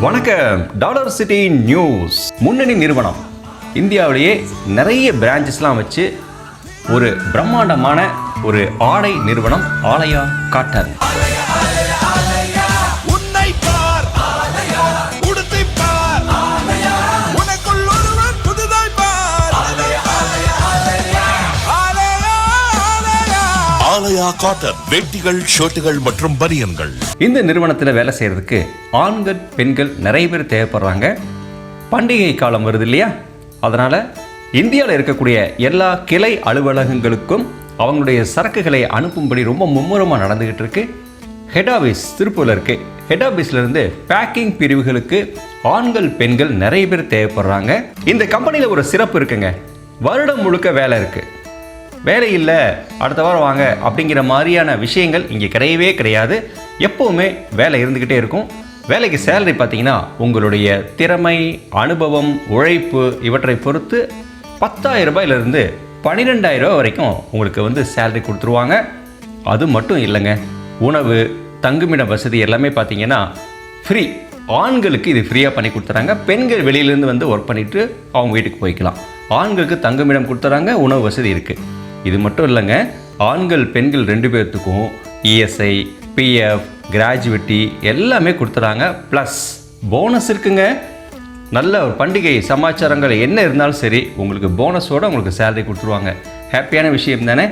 வணக்கம். Dollar city news. முன்னணி நிறுவனம். இந்தியாவிலேயே நிறைய பிரான்ச்சஸ்லாம் வச்சு ஒரு பிரம்மாண்டமான ஒரு ஆடை நிறுவனம் ஆலயா காட்டன் ஆலயா காட்டன் வேட்டிகள் ஷர்ட்டுகள் மற்றும் பனியன்கள். இந்த நிறுவனத்தில் வேலை செய்கிறதுக்கு ஆண்கள் பெண்கள் நிறைய பேர் தேவைப்படுறாங்க. பண்டிகை காலம் வருது இல்லையா? அதனால் இந்தியாவில் இருக்கக்கூடிய எல்லா கிளை அலுவலகங்களுக்கும் அவங்களுடைய சரக்குகளை அனுப்பும்படி ரொம்ப மும்முரமாக நடந்துக்கிட்டு இருக்கு. ஹெட் ஆஃபீஸ் திருப்பூரில் இருக்கு. ஹெட் ஆஃபீஸ்லேருந்து பேக்கிங் பிரிவுகளுக்கு ஆண்கள் பெண்கள் நிறைய பேர் தேவைப்படுறாங்க. இந்த கம்பெனியில் ஒரு சிறப்பு இருக்குங்க. வருடம் முழுக்க வேலை இருக்குது வேலை இல்லை அடுத்த வாரம் வாங்க அப்படிங்கிற மாதிரியான விஷயங்கள் இங்கே கிடையவே கிடையாது. எப்போவுமே வேலை இருந்துக்கிட்டே இருக்கும். வேலைக்கு சேலரி பார்த்தீங்கன்னா உங்களுடைய திறமை அனுபவம் உழைப்பு இவற்றை பொறுத்து பத்தாயிரம் ரூபாயிலிருந்து பன்னிரெண்டாயிரம் ரூபாய் வரைக்கும் உங்களுக்கு வந்து சேலரி கொடுத்துருவாங்க. அது மட்டும் இல்லைங்க. உணவு தங்குமிட வசதி எல்லாமே பார்த்தீங்கன்னா ஃப்ரீ ஆண்களுக்கு இது ஃப்ரீயாக பண்ணி கொடுத்துறாங்க. பெண்கள் வெளியிலேருந்து வந்து ஒர்க் பண்ணிவிட்டு அவங்க வீட்டுக்கு போய்க்கலாம். ஆண்களுக்கு தங்குமிடம் கொடுத்துறாங்க உணவு வசதி இருக்குது இது மட்டும் இல்லைங்க ஆண்கள் பெண்கள் ரெண்டு பேர்த்துக்கும் இஎஸ்ஐ பிஎஃப் கிராஜுவிட்டி எல்லாமே கொடுத்துறாங்க. ப்ளஸ் போனஸ் இருக்குங்க. நல்ல ஒரு பண்டிகை சமாச்சாரங்கள் என்ன இருந்தாலும் சரி உங்களுக்கு போனஸோட உங்களுக்கு சேலரி கொடுத்துருவாங்க. ஹாப்பியான விஷயம் தானே?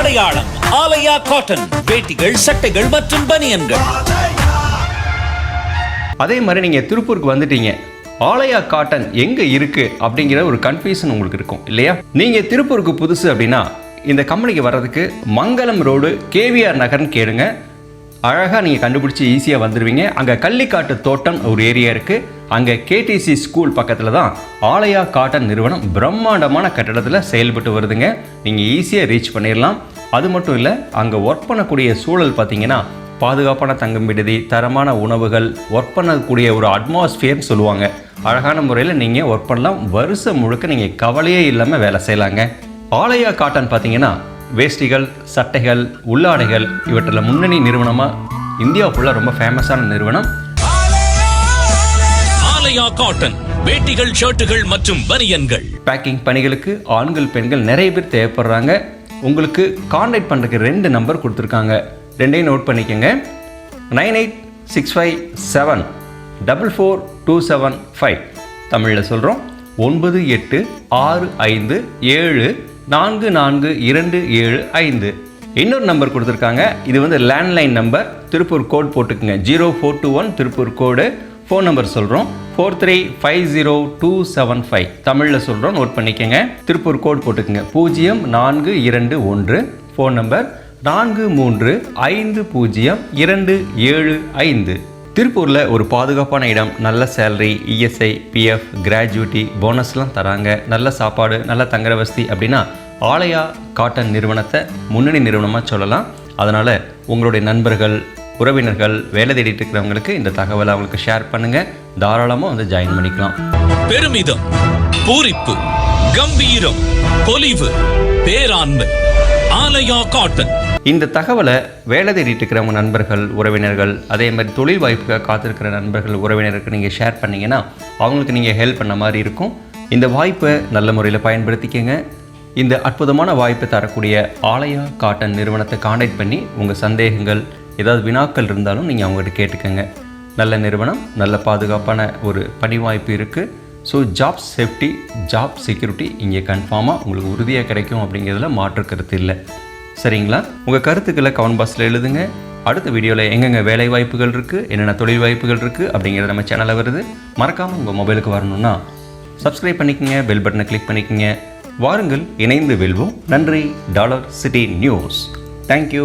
அடையாளம். ஆலயா காட்டன் வேட்டிகள் சட்டைகள் மற்றும் பனியன்கள். அதே மாதிரி நீங்கள் திருப்பூருக்கு வந்துட்டீங்க. ஆலயா காட்டன் எங்கே இருக்குது அப்படிங்கிற ஒரு கன்ஃபியூஷன் உங்களுக்கு இருக்கும் இல்லையா? நீங்கள் திருப்பூருக்கு புதுசு அப்படின்னா இந்த கம்பெனிக்கு வர்றதுக்கு மங்களம் ரோடு கேவிஆர் நகர்னு கேளுங்க. அழகாக நீங்கள் கண்டுபிடிச்சி ஈஸியாக வந்துடுவீங்க அங்கே கள்ளிக்காட்டு தோட்டம் ஒரு ஏரியா இருக்குது அங்கே கேடிசி ஸ்கூல் பக்கத்தில் தான் ஆலயா காட்டன் நிறுவனம் பிரம்மாண்டமான கட்டடத்தில் செயல்பட்டு வருதுங்க. நீங்கள் ஈஸியாக ரீச் பண்ணிடலாம் அது மட்டும் இல்லை அங்கே ஒர்க் பண்ணக்கூடிய சூழல் பார்த்தீங்கன்னா பாதுகாப்பான தங்கும் விடுதி தரமான உணவுகள் ஒர்க் பண்ணக்கூடிய ஒரு அட்மாஸ்பியர்னு சொல்லுவாங்க. அழகான முறையில் நீங்கள் ஒர்க் பண்ணலாம். வருஷம் முழுக்க நீங்கள் கவலையே இல்லாமல் வேலை செய்யலாங்க. ஆலயா காட்டன் பார்த்தீங்கன்னா வேஷ்டிகள் சட்டைகள் உள்ளாடைகள் இவற்றில் முன்னணி நிறுவனமாக இந்தியா ஃபுல்லாக ரொம்ப ஃபேமஸான நிறுவனம். ஆலயா காட்டன் வேட்டிகள் ஷர்ட்டுகள் மற்றும் பனியன்கள் பேக்கிங் பணிகளுக்கு ஆண்கள் பெண்கள் நிறைய பேர் தேவைப்படுறாங்க. உங்களுக்கு காண்டாக்ட் பண்ணுறதுக்கு ரெண்டு நம்பர் கொடுத்துருக்காங்க. ரெண்டையும் நோட் பண்ணிக்கோங்க. Nine eight six five seven double four two seven five தமிழில் சொல்கிறோம் ஒன்பது எட்டு ஆறு ஐந்து ஏழு நான்கு நான்கு இரண்டு ஏழு ஐந்து. இன்னொரு நம்பர் கொடுத்துருக்காங்க. இது வந்து லேண்ட்லைன் நம்பர் திருப்பூர் கோட் போட்டுக்குங்க. Zero four two one Tiruppur code phone number சொல்கிறோம் four three five zero two seven five தமிழில் சொல்கிறோம் நோட் பண்ணிக்கோங்க. திருப்பூர் கோட் போட்டுக்கோங்க. பூஜ்ஜியம் நான்கு இரண்டு ஒன்று. ஃபோன் நம்பர் நான்கு மூன்று ஐந்து பூஜ்ஜியம் இரண்டு ஏழு ஐந்து. திருப்பூரில் ஒரு பாதுகாப்பான இடம். நல்ல சேலரி இஎஸ்ஐ பிஎஃப் கிராஜுவிட்டி போனஸ்லாம் தராங்க. நல்ல சாப்பாடு நல்ல தங்குற வசதி அப்படின்னா ஆலயா காட்டன் நிறுவனத்தை முன்னணி நிறுவனமாக சொல்லலாம். அதனால் உங்களுடைய நண்பர்கள் உறவினர்கள் வேலை தேடிட்டு இருக்கிறவங்களுக்கு இந்த தகவலை அவங்களுக்கு ஷேர் பண்ணுங்கள் தாராளமாக வந்து ஜாயின் பண்ணிக்கலாம். பெருமிதம் பூரிப்பு கம்பீரம் பொலிவு பேராண்மை ஆலயா காட்டன். இந்த தகவலை வேலை தேடிட்டு இருக்கிறவங்க நண்பர்கள் உறவினர்கள் அதே மாதிரி தொழில் வாய்ப்புக்காக காத்திருக்கிற நண்பர்கள் உறவினருக்கு நீங்கள் ஷேர் பண்ணீங்கன்னா அவங்களுக்கு நீங்கள் ஹெல்ப் பண்ண மாதிரி இருக்கும். இந்த வாய்ப்பை நல்ல முறையில் பயன்படுத்திக்கங்க. இந்த அற்புதமான வாய்ப்பை தரக்கூடிய ஆலயா காட்டன் நிறுவனத்தை காண்டாக்ட் பண்ணி உங்கள் சந்தேகங்கள் ஏதாவது வினாக்கள் இருந்தாலும் நீங்கள் அவங்ககிட்ட கேட்டுக்கங்க. நல்ல நிறுவனம் நல்ல பாதுகாப்பான ஒரு பணி வாய்ப்பு இருக்குது so job safety job security இங்கே கன்ஃபார்மாக உங்களுக்கு உறுதியாக கிடைக்கும் அப்படிங்கிறதுல மாற்று கருத்து இல்லை. சரிங்களா? உங்கள் கருத்துக்களை கமெண்ட் பாக்ஸில் எழுதுங்க. அடுத்த வீடியோவில் எங்கெங்கே வேலை வாய்ப்புகள் இருக்குது என்னென்ன தொழில் வாய்ப்புகள் இருக்குது அப்படிங்கிறது நம்ம சேனலில் வருது. மறக்காமல் உங்கள் மொபைலுக்கு வரணும்னா சப்ஸ்கிரைப் பண்ணிக்கங்க பெல் பட்டனை கிளிக் பண்ணிக்கோங்க. வாருங்கள் இணைந்து வெல்வோம். நன்றி. Dollar city news. தேங்க்யூ